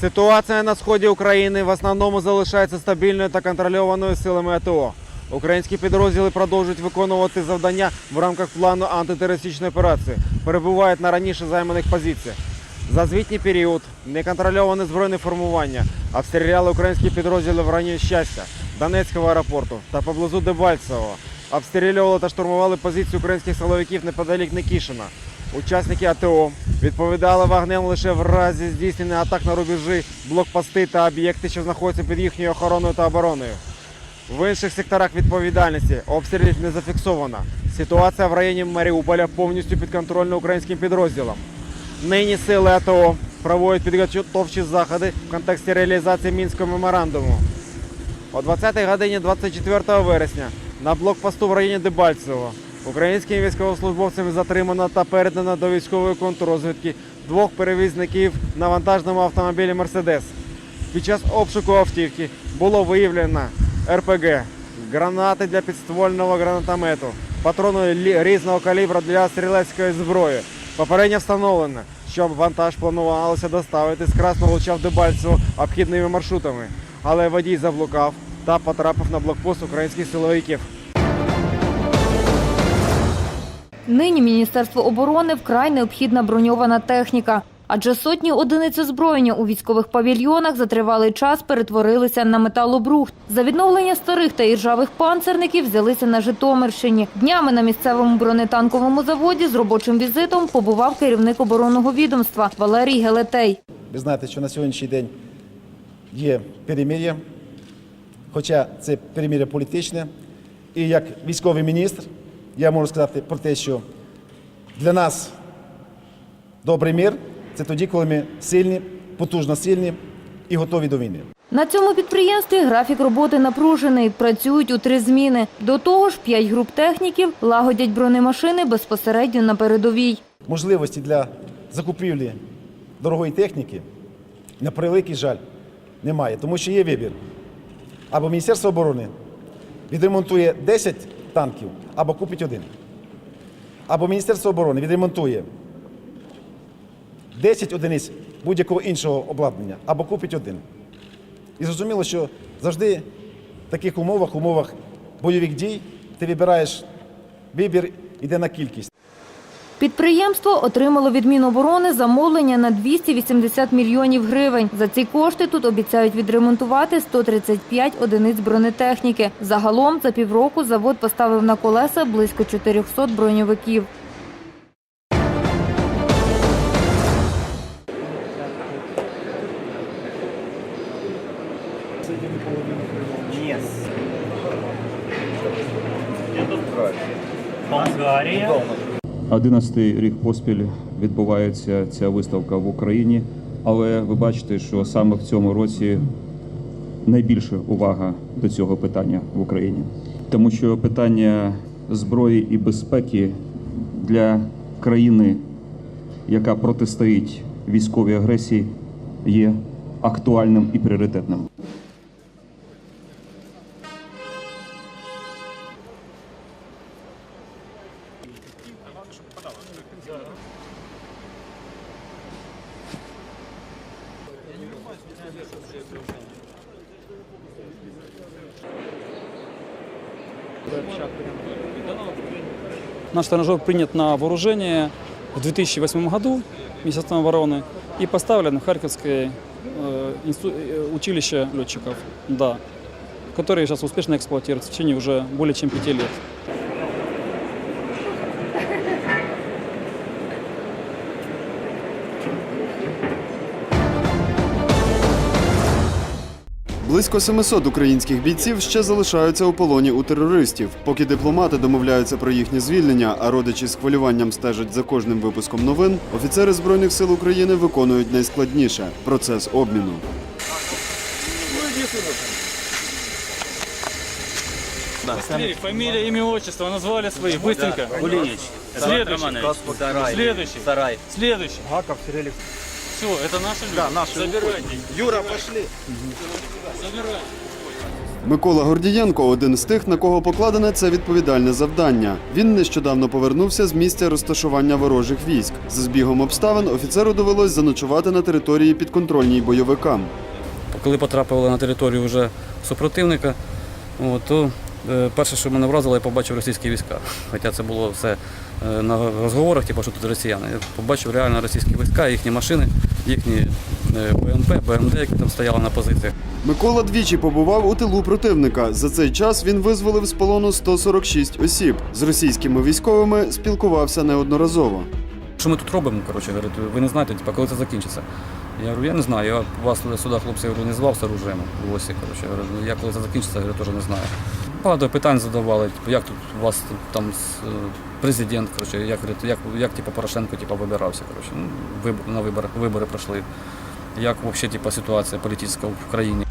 Ситуація на сході України в основному залишається стабільною та контрольованою силами АТО. Українські підрозділи продовжують виконувати завдання в рамках плану антитерористичної операції, перебувають на раніше займаних позиціях. За звітній період неконтрольоване збройне формування обстріляли українські підрозділи в районі щастя, Донецького аеропорту та поблизу Дебальцевого. Обстрілювали та штурмували позиції українських силовиків неподалік Никішина. Учасники АТО відповідали вогнем лише в разі здійснення атак на рубежі, блокпости та об'єкти, що знаходяться під їхньою охороною та обороною. В інших секторах відповідальності обстрілів не зафіксовано. Ситуація в районі Маріуполя повністю підконтрольна українським підрозділам. Нині сили АТО проводять підготовчі заходи в контексті реалізації мінського меморандуму. О 20 годині 24 вересня на блокпосту в районі Дебальцево українськими військовослужбовцями затримано та передано до військової контррозвідки двох перевізників на вантажному автомобілі Мерседес. Під час обшуку автівки було виявлено РПГ, гранати для підствольного гранатомету, патрони різного калібру для стрілецької зброї. Попередньо встановлено, що вантаж планувалося доставити з Красного Луча в Дебальцево обхідними маршрутами, але водій заблукав та потрапив на блокпост українських силовиків. Нині Міністерству оборони вкрай необхідна броньована техніка. Адже сотні одиниць озброєння у військових павільйонах за тривалий час перетворилися на металобрухт. За відновлення старих та іржавих панцерників взялися на Житомирщині. Днями на місцевому бронетанковому заводі з робочим візитом побував керівник оборонного відомства Валерій Гелетей. Ви знаєте, що на сьогоднішній день є перемир'я, хоча це перемир'я політичне. І як військовий міністр я можу сказати про те, що для нас добрий мир це тоді, коли ми сильні, потужно сильні і готові до війни. На цьому підприємстві графік роботи напружений. Працюють у три зміни. До того ж, п'ять груп техніків лагодять бронемашини безпосередньо на передовій. Можливості для закупівлі дорогої техніки, на превеликий жаль, немає, тому що є вибір. Або Міністерство оборони відремонтує 10 танків, або купить один. Або Міністерство оборони відремонтує 10 одиниць будь-якого іншого обладнання, або купить один. І зрозуміло, що завжди в таких умовах, умовах бойових дій, ти вибираєш вибір, іде на кількість. Підприємство отримало від Міноборони замовлення на 280 мільйонів гривень. За ці кошти тут обіцяють відремонтувати 135 одиниць бронетехніки. Загалом за півроку завод поставив на колеса близько 400 броньовиків. Болгарія. 11 рік поспіль відбувається ця виставка в Україні, але ви бачите, що саме в цьому році найбільша увага до цього питання в Україні, тому що питання зброї і безпеки для країни, яка протистоїть військовій агресії, є актуальним і пріоритетним. Наш тренажер принят на вооружение в 2008 году Министерством обороны и поставлен в Харьковское э, э, училище летчиков, да, которые сейчас успешно эксплуатируются в течение уже более чем пяти лет. Близько 700 українських бійців ще залишаються у полоні у терористів. Поки дипломати домовляються про їхнє звільнення, а родичі з хвилюванням стежать за кожним випуском новин, офіцери збройних сил України виконують найскладніше процес обміну. Фамилия, имя, отчество, назвали свои, быстренько. Кулинич. Следующий. Сарай. Следующий. Сарай. Следующий. Все, это наши люди. Да, наши. Забирайте. Юра, пошли! Забирайте. Микола Гордієнко один з тих, на кого покладене це відповідальне завдання. Він нещодавно повернувся з місця розташування ворожих військ. За збігом обставин офіцеру довелось заночувати на території підконтрольній бойовикам. Коли потрапили на територію вже супротивника, то е, перше, що мене вразило, я побачив російські війська. Хоча це було все е, на розговорах, типу, що тут росіяни. Я побачив реально російські війська, їхні машини, їхні е, БМП, БМД, які там стояли на позиціях. Микола двічі побував у тилу противника. За цей час він визволив з полону 146 осіб. З російськими військовими спілкувався неодноразово. Що ми тут робимо? Коротше, говорять, ви не знаєте, коли це закінчиться. Я говорю, я не знаю, я вас сюди хлопці говорю, не звав з оружием в ОСі. Коротше, я говорю, я коли це закінчиться, я говорю, теж не знаю. Багато питань задавали, типу, як тут у вас там е, президент, коротше, як, говорять, як, як типу, Порошенко типу, вибирався. Коротше, ну, вибор, на вибори, вибори пройшли. Як взагалі типу, ситуація політична в країні.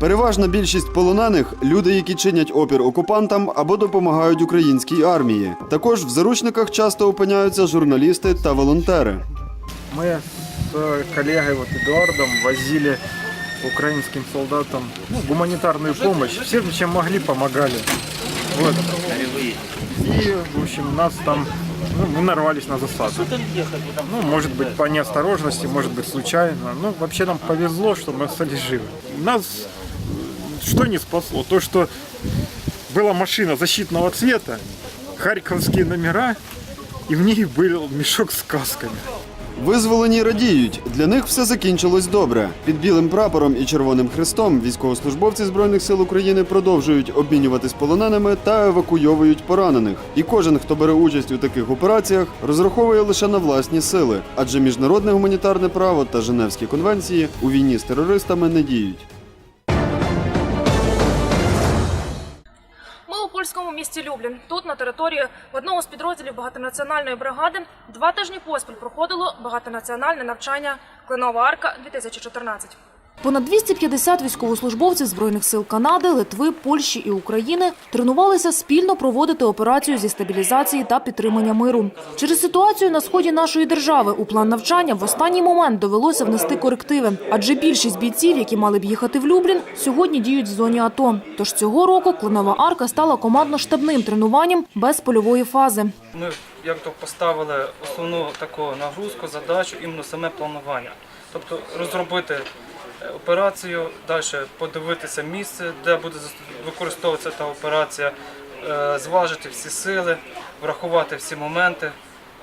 Переважна більшість полонених люди, які чинять опір окупантам або допомагають українській армії. Також в заручниках часто опиняються журналісти та волонтери. Мы с э, коллегой вот Эдуардом возили украинским солдатам ну, гуманитарную помощь. Всем, чем могли, помогали. Вот. И, в общем, нас там ну, мы нарвались на засаду. Ну, может быть, по неосторожности, может быть, случайно. Ну, вообще нам повезло, что мы остались живы. Нас э, что не спасло? То, что была машина защитного цвета, харьковские номера, и в ней был мешок с касками. Визволені радіють. Для них все закінчилось добре. Під білим прапором і червоним хрестом військовослужбовці збройних сил України продовжують обмінюватись полоненими та евакуйовують поранених. І кожен, хто бере участь у таких операціях, розраховує лише на власні сили, адже міжнародне гуманітарне право та Женевські конвенції у війні з терористами не діють. Польському місті Люблін. Тут, на території одного з підрозділів багатонаціональної бригади, два тижні поспіль проходило багатонаціональне навчання Клинова арка 2014. Понад 250 військовослужбовців Збройних сил Канади, Литви, Польщі і України тренувалися спільно проводити операцію зі стабілізації та підтримання миру. Через ситуацію на сході нашої держави у план навчання в останній момент довелося внести корективи, адже більшість бійців, які мали б їхати в Люблін, сьогодні діють в зоні АТО. Тож цього року Кленова арка стала командно-штабним тренуванням без польової фази. Ми як то поставили основну таку нагрузку, задачу іменно саме планування. Тобто розробити операцію, далі подивитися місце, де буде використовуватися та операція, е, зважити всі сили, врахувати всі моменти,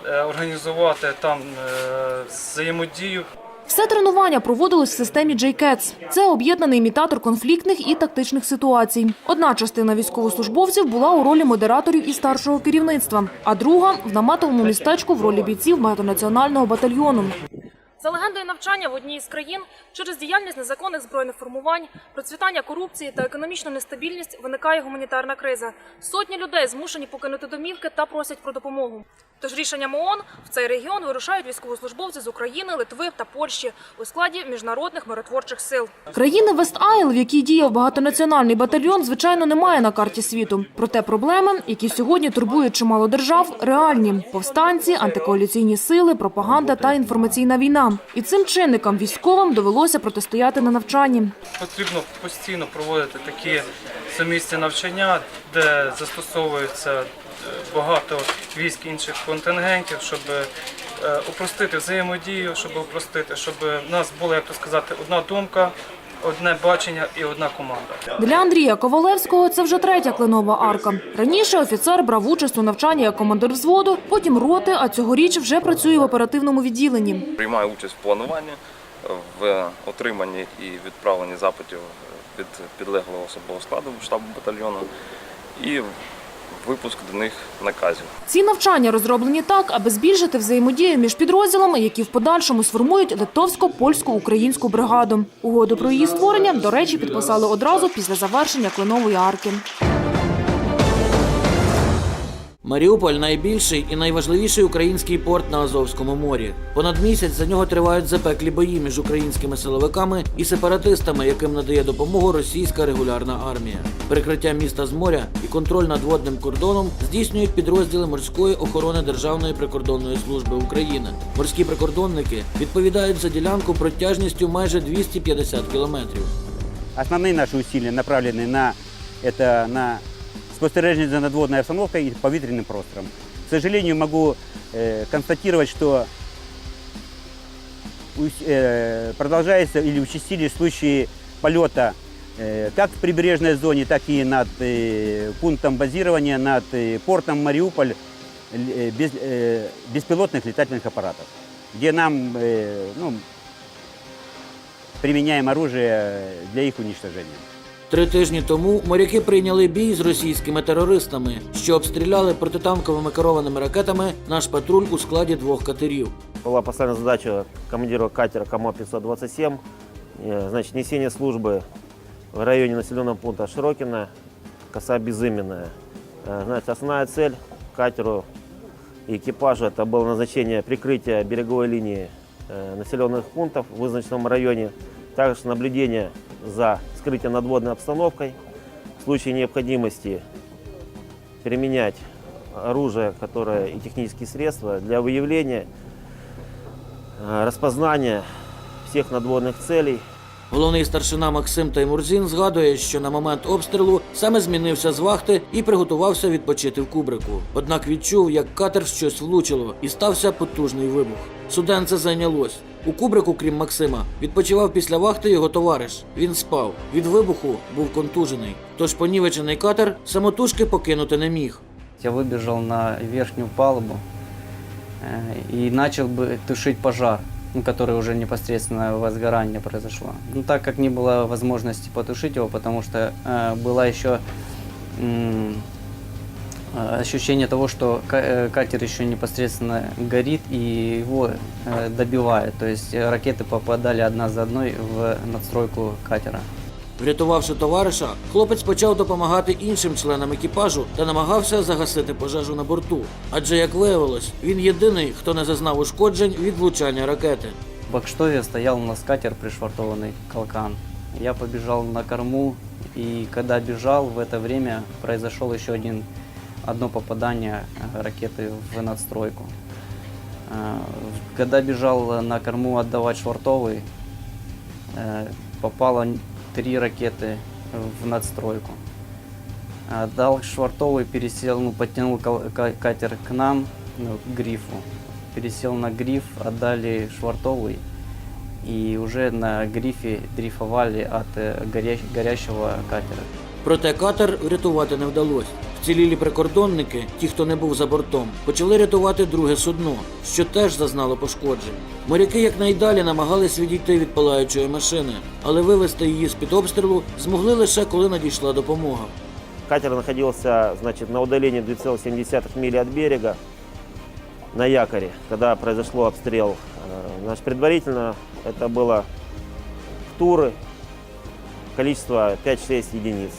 е, організувати там е, взаємодію. Все тренування проводилось в системі JCATS. Це об'єднаний імітатор конфліктних і тактичних ситуацій. Одна частина військовослужбовців була у ролі модераторів і старшого керівництва, а друга в наметовому містечку в ролі бійців багатонаціонального батальйону. За легендою навчання в одній із країн через діяльність незаконних збройних формувань, процвітання корупції та економічну нестабільність виникає гуманітарна криза. Сотні людей змушені покинути домівки та просять про допомогу. Тож рішенням ООН в цей регіон вирушають військовослужбовці з України, Литви та Польщі у складі міжнародних миротворчих сил. Країни Вест-Айл, в якій діяв багатонаціональний батальйон, звичайно, немає на карті світу. Проте проблеми, які сьогодні турбують чимало держав, реальні: повстанці, антикоаліційні сили, пропаганда та інформаційна війна. І цим чинникам військовим довелося протистояти на навчанні. Потрібно постійно проводити такі сумісні навчання, де застосовується е, багато військ інших контингентів, щоб е, упростити взаємодію, щоб упростити, щоб в нас була, як то сказати, одна думка, одне бачення і одна команда. Для Андрія Ковалевського це вже третя кленова арка. Раніше офіцер брав участь у навчанні як командир взводу, потім роти, а цьогоріч вже працює в оперативному відділенні. приймаю участь в плануванні, в отриманні і відправленні запитів від підлеглого особового складу штабу батальйону і випуск до них наказів. Ці навчання розроблені так, аби збільшити взаємодію між підрозділами, які в подальшому сформують литовсько-польсько-українську бригаду. Угоду про її створення, до речі, підписали одразу після завершення кленової арки. Маріуполь найбільший і найважливіший український порт на Азовському морі. Понад місяць за нього тривають запеклі бої між українськими силовиками і сепаратистами, яким надає допомогу російська регулярна армія. Перекриття міста з моря і контроль над водним кордоном здійснюють підрозділи морської охорони Державної прикордонної служби України. Морські прикордонники відповідають за ділянку протяжністю майже 250 кілометрів. Основные наши усилия направлены на это на спостережение за надводной обстановкой и повітряним простором. К сожалению, могу э, констатировать, что э, продолжается или участились случаи полета э, как в прибрежной зоне, так и над э, пунктом базирования, над э, портом Мариуполь э, без, э, беспилотных летательных аппаратов, где нам э, ну, применяем оружие для их уничтожения. Три тижні тому моряки прийняли бій з російськими терористами, що обстріляли протитанковими керованими ракетами наш патруль у складі двох катерів. Была поставлена задача командира катера КАМО-527, э, значит, несение службы в районе населенного пункта Широкино, коса Безыменная. Э, Значит, основная цель катеру и экипажу это было назначение прикрытия береговой линии э, населенных пунктов в вызначенном районе, также наблюдение за скрытием надводной обстановкой, в случае необходимости применять оружие которое, и технические средства для выявления э, распознания всех надводных целей. Головний старшина Максим Таймурзін згадує, що на момент обстрілу саме змінився з вахти і приготувався відпочити в кубрику. Однак відчув, як катер в щось влучило, і стався потужний вибух. Суденце зайнялось. У кубрику, крім Максима, відпочивав після вахти його товариш. Він спав. Від вибуху був контужений. Тож понівечений катер самотужки покинути не міг. Я выбежал на верхнюю палубу э, и начал бы тушить пожар, ну, который уже непосредственно возгорание произошло. Ну, так как не было возможности потушить его, потому что э, было еще м, э, ощущение того, что ка- э, катер еще непосредственно горит и его э, добивает. То есть э, ракеты попадали одна за одной в надстройку катера. Врятувавши товариша, хлопець почав допомагати іншим членам екіпажу та намагався загасити пожежу на борту. Адже, як виявилось, він єдиний, хто не зазнав ушкоджень від влучання ракети. В Бакштове стоял у нас катер пришвартованный «Калкан». Я побежал на корму, и когда бежал, в это время произошел еще один, одно попадание э, ракеты в надстройку. Э, Когда бежал на корму отдавать швартовый, э, попало н- три ракеты в надстройку. Отдал швартовый, пересел, ну, подтянул кал- ка- катер к нам, ну, к грифу. Пересел на гриф, отдали швартовый. И уже на грифе дрейфовали от э, горя- горящего катера. Проте катер врятувати не вдалося. Вцілілі прикордонники, ті, хто не був за бортом, почали рятувати друге судно, що теж зазнало пошкоджень. Моряки якнайдалі намагались відійти від палаючої машини, але вивести її з-під обстрілу змогли лише коли надійшла допомога. Катер находился значит, на удалении 2,7 мили от берега на якоре, когда произошло обстрел. Э, Значит, предварительно это было туры, количество 5-6 единиц.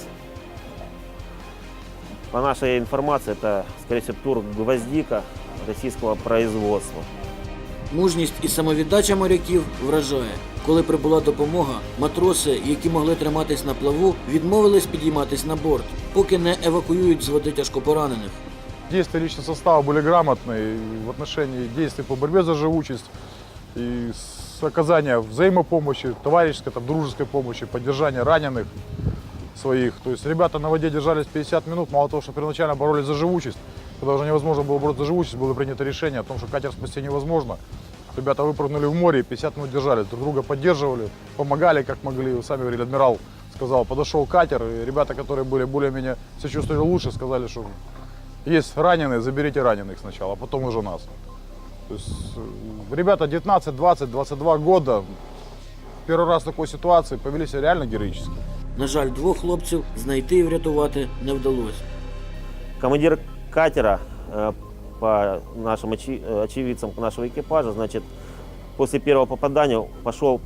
По нашей информации, это, скорее всего, тур «Гвоздика» российского производства. Мужність і самовіддача моряків вражає. Коли прибула допомога, матроси, які могли триматись на плаву, відмовились підійматись на борт, поки не евакуюють з води тяжкопоранених. Действия личного состава были грамотные в отношении действий по борьбе за живучесть и с оказания взаимопомощи, товарищеской, там, дружеской помощи, поддержания раненых Своих. То есть ребята на воде держались 50 минут, мало того, что первоначально боролись за живучесть, когда уже невозможно было бороться за живучесть, было принято решение о том, что катер спасти невозможно. Ребята выпрыгнули в море и 50 минут держались, друг друга поддерживали, помогали как могли. Вы сами говорили, адмирал сказал, подошел катер, и ребята, которые были более-менее себя чувствовали лучше, сказали, что есть раненые, заберите раненых сначала, а потом уже нас. То есть э, ребята 19, 20, 22 года, первый раз в такой ситуации повели себя реально героически. На жаль, двох хлопців знайти і врятувати не вдалося. Командир катера, по нашим очевидцам нашего экипажа, значит, после первого попадания пошел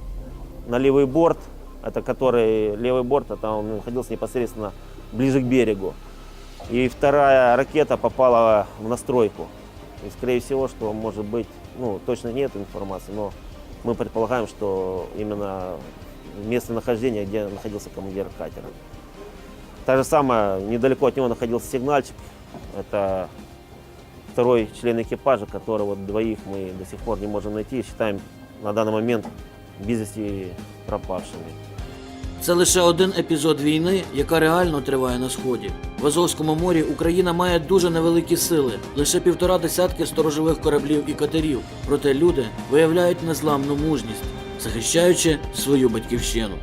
на левый борт, это который левый борт, это он находился непосредственно ближе к берегу. И вторая ракета попала в настройку. И, скорее всего, что может быть, ну, точно нет информации, но мы предполагаем, что именно местонахождение, где находился командир катера. Так же самое, недалеко от него находился сигнальщик. Это второй член экипажа, который вот двоих мы до сих пор не можем найти. Считаем на данный момент без вести пропавшими. Це лише один епізод війни, яка реально триває на сході. В Азовському морі Україна має дуже невеликі сили, лише півтора десятки сторожових кораблів і катерів. Проте люди виявляють незламну мужність, захищаючи свою батьківщину.